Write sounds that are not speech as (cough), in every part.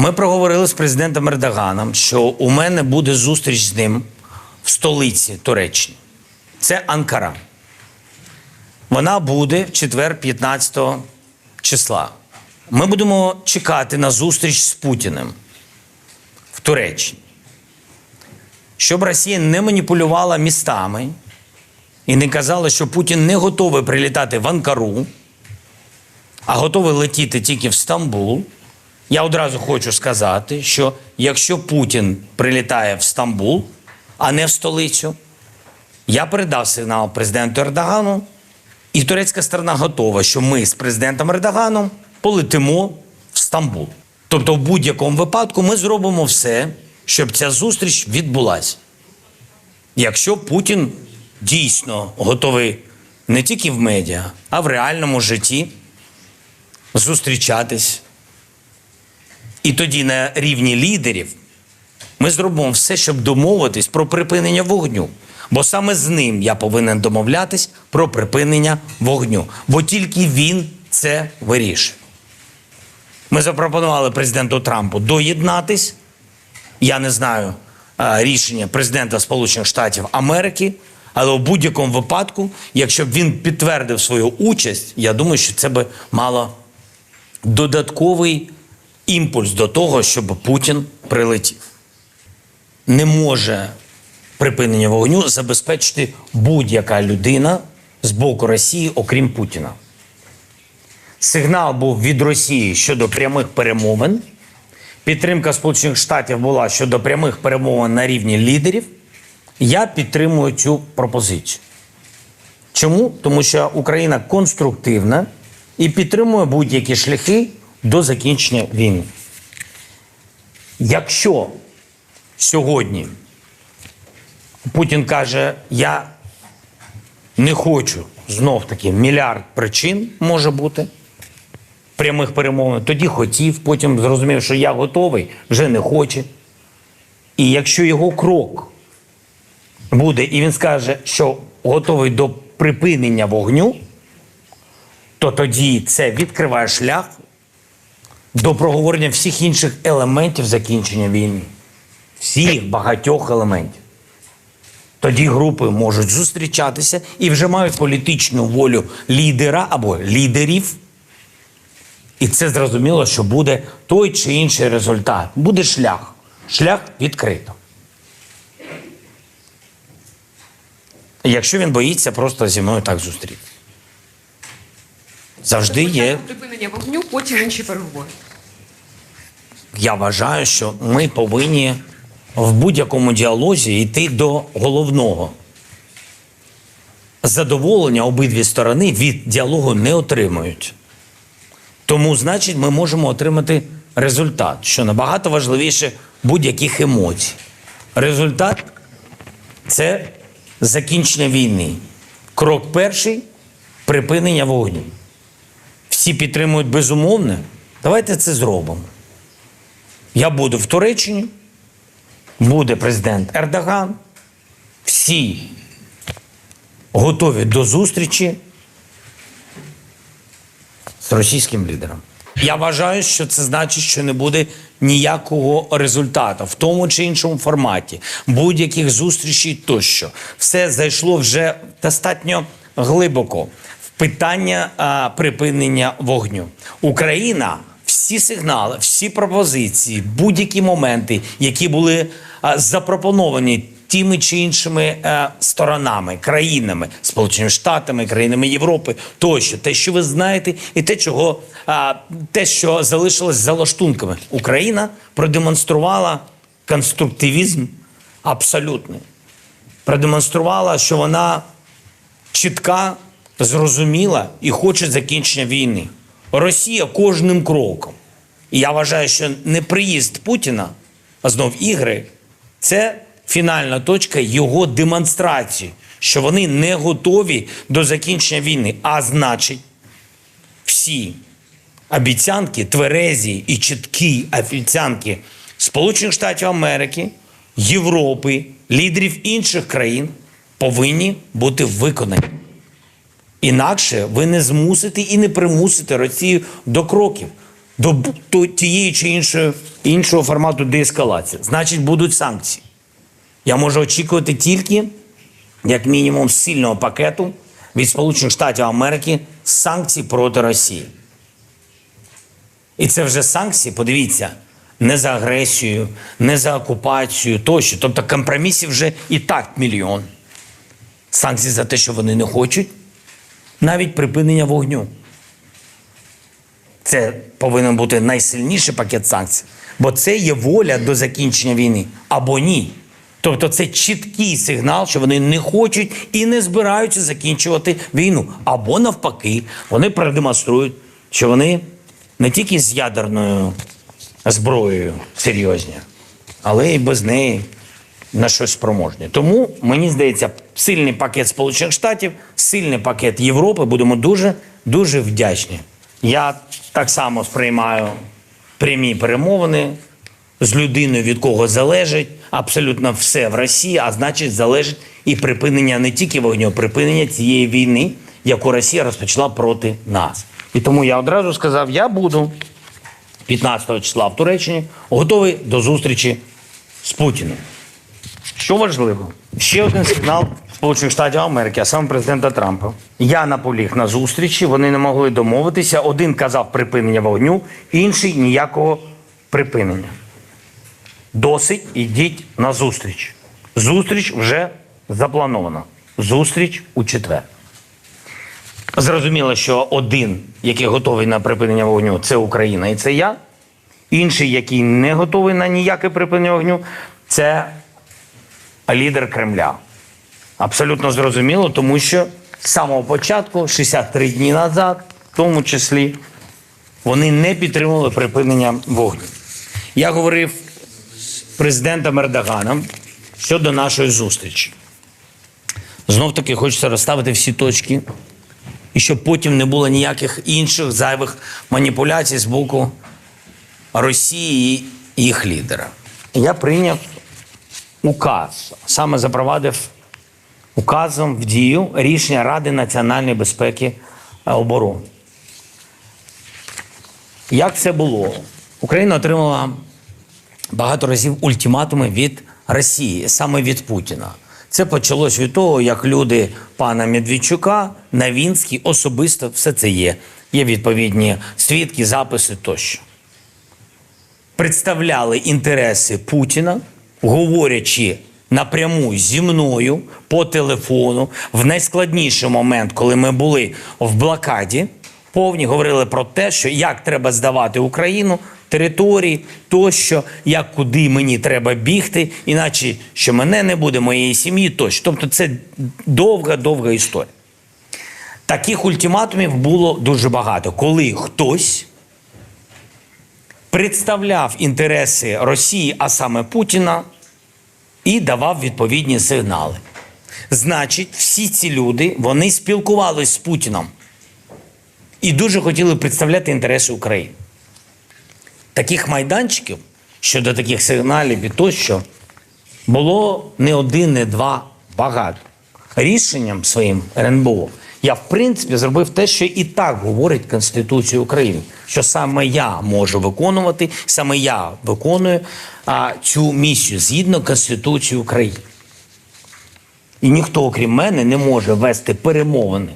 Ми проговорили з президентом Ердоганом, що у мене буде зустріч з ним в столиці Туреччини. Це Анкара. Вона буде в четвер, 15 числа. Ми будемо чекати на зустріч з Путіним в Туреччині. Щоб Росія не маніпулювала містами і не казала, що Путін не готовий прилітати в Анкару, а готовий летіти тільки в Стамбул. Я одразу хочу сказати, що якщо Путін прилітає в Стамбул, а не в столицю, я передав сигнал президенту Ердогану, і турецька сторона готова, що ми з президентом Ердоганом полетимо в Стамбул. Тобто, в будь-якому випадку ми зробимо все, щоб ця зустріч відбулася. Якщо Путін дійсно готовий не тільки в медіа, а в реальному житті зустрічатись. І тоді на рівні лідерів ми зробимо все, щоб домовитись про припинення вогню. Бо саме з ним я повинен домовлятись про припинення вогню. Бо тільки він це вирішує. Ми запропонували президенту Трампу доєднатись. Я не знаю рішення президента Сполучених Штатів Америки, але у будь-якому випадку, якщо б він підтвердив свою участь, я думаю, що це би мало додатковий імпульс до того, щоб Путін прилетів. Не може припинення вогню забезпечити будь-яка людина з боку Росії, окрім Путіна. Сигнал був від Росії щодо прямих перемовин. Підтримка Сполучених Штатів була щодо прямих перемовин на рівні лідерів. Я підтримую цю пропозицію. Чому? Тому що Україна конструктивна і підтримує будь-які шляхи до закінчення війни. Якщо сьогодні Путін каже, я не хочу знов таки мільярд причин може бути прямих перемовин, тоді хотів, потім зрозумів, що я готовий, вже не хоче. І якщо його крок буде, і він скаже, що готовий до припинення вогню, то тоді це відкриває шлях до проговорення всіх інших елементів закінчення війни. Всіх багатьох елементів. Тоді групи можуть зустрічатися і вже мають політичну волю лідера або лідерів. І це зрозуміло, що буде той чи інший результат. Буде шлях. Шлях відкрито. Якщо він боїться просто зі мною так зустріти. Завжди є. припинення вогню, потім інші переговори. Я вважаю, що ми повинні в будь-якому діалозі йти до головного. Задоволення обидві сторони від діалогу не отримують. Тому, значить, ми можемо отримати результат, що набагато важливіше будь-яких емоцій. Результат це закінчення війни. Крок перший припинення вогню. Всі підтримують безумовне. Давайте це зробимо. Я буду в Туреччині, буде президент Ердоган. Всі готові до зустрічі з російським лідером. Я вважаю, що це значить, що не буде ніякого результату в тому чи іншому форматі, будь-яких зустрічей тощо. Все зайшло вже достатньо глибоко питання а, припинення вогню. Україна всі сигнали, всі пропозиції, будь-які моменти, які були а, запропоновані тими чи іншими е, сторонами, країнами, Сполученими Штатами, країнами Європи, тощо, те, що ви знаєте, і те, чого а, те, що залишилось за лаштунками. Україна продемонструвала конструктивізм абсолютний. Продемонструвала, що вона чітка, зрозуміла і хоче закінчення війни. Росія кожним кроком. І я вважаю, що не приїзд Путіна, а знов ігри, це фінальна точка його демонстрації, що вони не готові до закінчення війни. А значить, всі обіцянки, тверезі і чіткі обіцянки Сполучених Штатів Америки, Європи, лідерів інших країн повинні бути виконані. Інакше ви не змусите і не примусите Росію до кроків. до тієї чи іншої, іншого формату деескалації. Значить, будуть санкції. Я можу очікувати тільки, як мінімум, сильного пакету від Сполучених Штатів Америки санкцій проти Росії. І це вже санкції, подивіться, не за агресію, не за окупацію тощо. Тобто компромісів вже і так мільйон. Санкції за те, що вони не хочуть, навіть припинення вогню. Це повинен бути найсильніший пакет санкцій, бо це є воля до закінчення війни або ні. Тобто це чіткий сигнал, що вони не хочуть і не збираються закінчувати війну. Або навпаки, вони продемонструють, що вони не тільки з ядерною зброєю серйозні, але і без неї на щось спроможні. Тому мені здається, сильний пакет Сполучених Штатів, сильний пакет Європи. Будемо дуже дуже вдячні. Я так само сприймаю прямі перемовини з людиною, від кого залежить абсолютно все в Росії, а значить, залежить і припинення не тільки вогню, припинення цієї війни, яку Росія розпочала проти нас. І тому я одразу сказав: я буду 15 числа в Туреччині готовий до зустрічі з Путіним. Що важливо, ще один сигнал Сполучених Штатів Америки, а саме президента Трампа. Я наполіг на зустрічі, вони не могли домовитися. Один казав припинення вогню, інший ніякого припинення. Досить ідіть на зустріч. Зустріч вже запланована. Зустріч у четвер. Зрозуміло, що один, який готовий на припинення вогню, це Україна і це я. Інший, який не готовий на ніяке припинення вогню, це лідер Кремля. Абсолютно зрозуміло, тому що з самого початку, 63 дні назад, в тому числі, вони не підтримували припинення вогню. Я говорив з президентом Ердоганом щодо нашої зустрічі. Знов таки хочеться розставити всі точки, і щоб потім не було ніяких інших зайвих маніпуляцій з боку Росії і їх лідера. Я прийняв указ, саме запровадив указом в дію рішення Ради національної безпеки оборони. Як це було? Україна отримала багато разів ультиматуми від Росії, саме від Путіна. Це почалось від того, як люди пана Медведчука, Навінський особисто все це є. Є відповідні свідки, записи тощо представляли інтереси Путіна, говорячи напряму зі мною по телефону в найскладніший момент, коли ми були в блокаді, повні говорили про те, що як треба здавати Україну. Території, тощо, як куди мені треба бігти, іначе що мене не буде, моєї сім'ї тощо. Тобто це довга, довга історія. Таких ультиматумів було дуже багато, коли хтось представляв інтереси Росії, а саме Путіна, і давав відповідні сигнали. Значить, всі ці люди вони спілкувалися з Путіном і дуже хотіли представляти інтереси України. Таких майданчиків щодо таких сигналів і тощо було не один, не два, багато. Рішенням своїм РНБО я, в принципі, зробив те, що і так говорить Конституція України, що саме я можу виконувати, саме я виконую а, цю місію згідно Конституції України. І ніхто, окрім мене, не може вести перемовини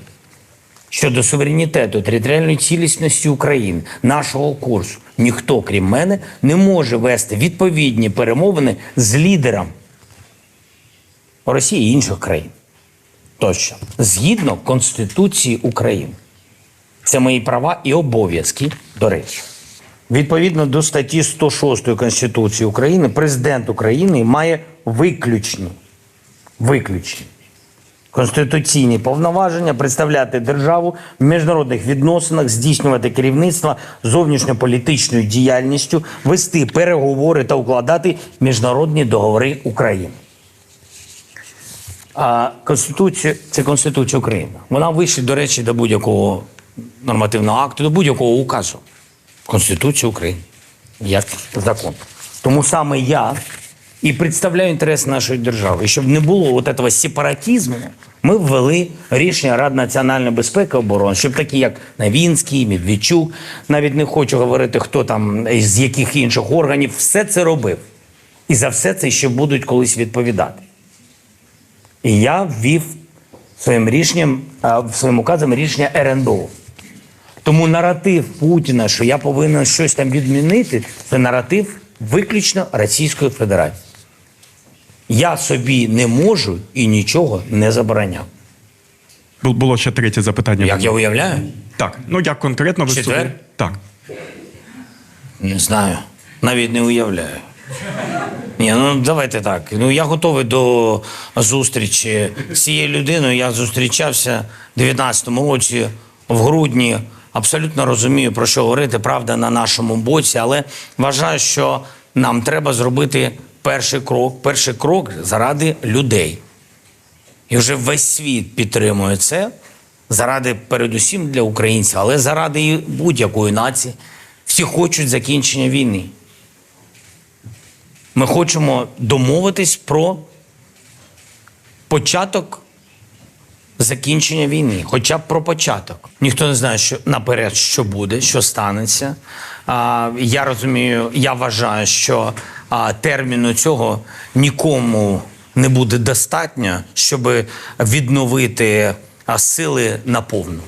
щодо суверенітету, територіальної цілісності України, нашого курсу. Ніхто, крім мене, не може вести відповідні перемовини з лідером Росії і інших країн. Тощо, згідно Конституції України. Це мої права і обов'язки, до речі. Відповідно до статті 106 Конституції України, президент України має виключні, виключні конституційні повноваження представляти державу в міжнародних відносинах, здійснювати керівництво зовнішньополітичною діяльністю, вести переговори та укладати міжнародні договори України. А Конституція це Конституція України. Вона вище, до речі, до будь-якого нормативного акту, до будь-якого указу. Конституція України як закон. Тому саме я і представляю інтерес нашої держави. І щоб не було от этого сепаратизму, Ми ввели рішення Ради національної безпеки і оборони, щоб такі, як Навінський, Медведчук, навіть не хочу говорити, хто там з яких інших органів, все це робив. І за все це ще будуть колись відповідати. І я ввів своїм рішенням, своїм указом рішення РНБО. Тому наратив Путіна, що я повинен щось там відмінити, це наратив виключно Російської Федерації. Я собі не можу і нічого не забороняв. Було ще третє запитання. Як я уявляю? Так, ну як конкретно ви Четвер? собі- Так. Не знаю. Навіть не уявляю. Ні, ну давайте так. Ну я готовий до зустрічі з цією людиною. Я зустрічався в 19-му році в грудні. Абсолютно розумію, про що говорити. Правда на нашому боці, але вважаю, що нам треба зробити перший крок. Перший крок заради людей. І вже весь світ підтримує це заради, передусім для українців, але заради будь-якої нації. Всі хочуть закінчення війни. Ми хочемо домовитись про початок закінчення війни, хоча б про початок. Ніхто не знає, що наперед що буде, що станеться. А, я розумію, я вважаю, що а, терміну цього нікому не буде достатньо, щоб відновити сили наповну.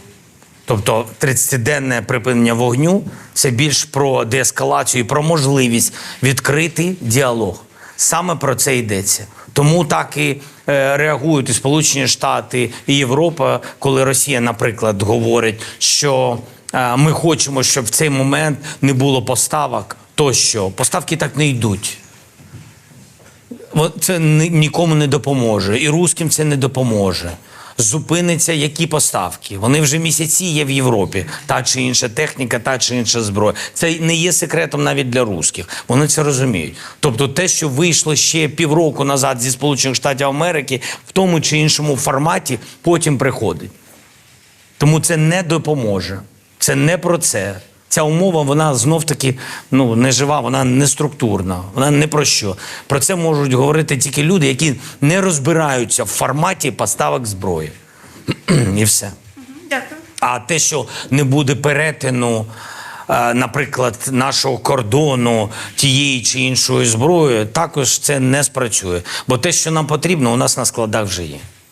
Тобто 30-денне припинення вогню це більш про деескалацію і про можливість відкрити діалог. Саме про це йдеться. Тому так і е, реагують і Сполучені Штати і Європа, коли Росія, наприклад, говорить, що е, ми хочемо, щоб в цей момент не було поставок, тощо поставки так не йдуть. Це нікому не допоможе, і русським це не допоможе. Зупиниться які поставки. Вони вже місяці є в Європі. Та чи інша техніка, та чи інша зброя. Це не є секретом навіть для русських. Вони це розуміють. Тобто, те, що вийшло ще півроку назад зі Сполучених Штатів Америки, в тому чи іншому форматі, потім приходить. Тому це не допоможе. Це не про це. Ця умова, вона знов таки ну, не жива, вона не структурна, вона не про що. Про це можуть говорити тільки люди, які не розбираються в форматі поставок зброї. (clears throat) І все. Дякую. А те, що не буде перетину, е, наприклад, нашого кордону тієї чи іншої зброї, також це не спрацює. Бо те, що нам потрібно, у нас на складах вже є.